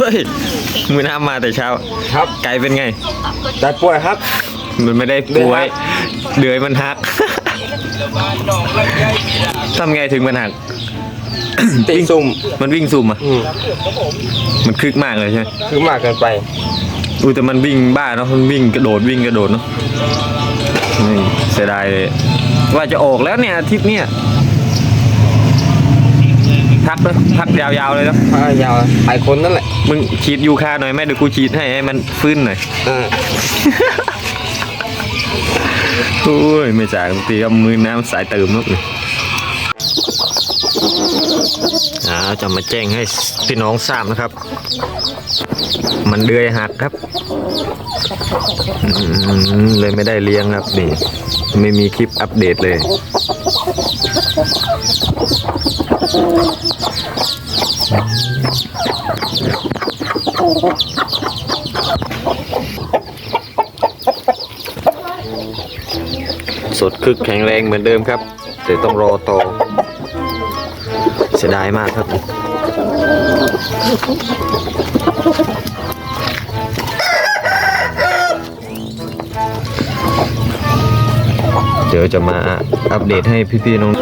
ฮ้ยมือน้ำมาแต่เช้าครับ ไก่เป็นไงได้ป่วยครับ มันไม่ได้ป่วย เดือยมันหักทำไงถึงมันหักติซุ่มมันวิ่งซุ่มอะอืมมันคึกมากเลยใช่ไหมคือมากเกินไปอุ้ยแต่มันวิ่งบ้าเนาะมันวิ่งกระโดดวิ่งกระโดดเนาะนี่เสียดายเลยว่าจะออกแล้วเนี่ยอาทิตย์เนี่ย พักเลยพักยาวๆเลยเนาะพายาวหลายคนนั่นแหละมึงฉีดยูคาหน่อยไหมเดี๋ยวกูฉีดให้ให้มันฟื้นหน่อยอ่าโอ้ยไม่จ่ายบางทีก็มือน้ำสายเติมลูกเลย อ่าจะมาแจ้งให้พี่น้องทราบนะครับ มันเดือยหักครับเลยไม่ได้เลี้ยงครับนี่ไม่มีคลิปอัปเดตเลย สดคึกแข็งแรงเหมือนเดิมครับ แต่ต้องรอโตอ เสียดายมากครับ เดี๋ยวจะมาอัปเดตให้พี่ๆน้อง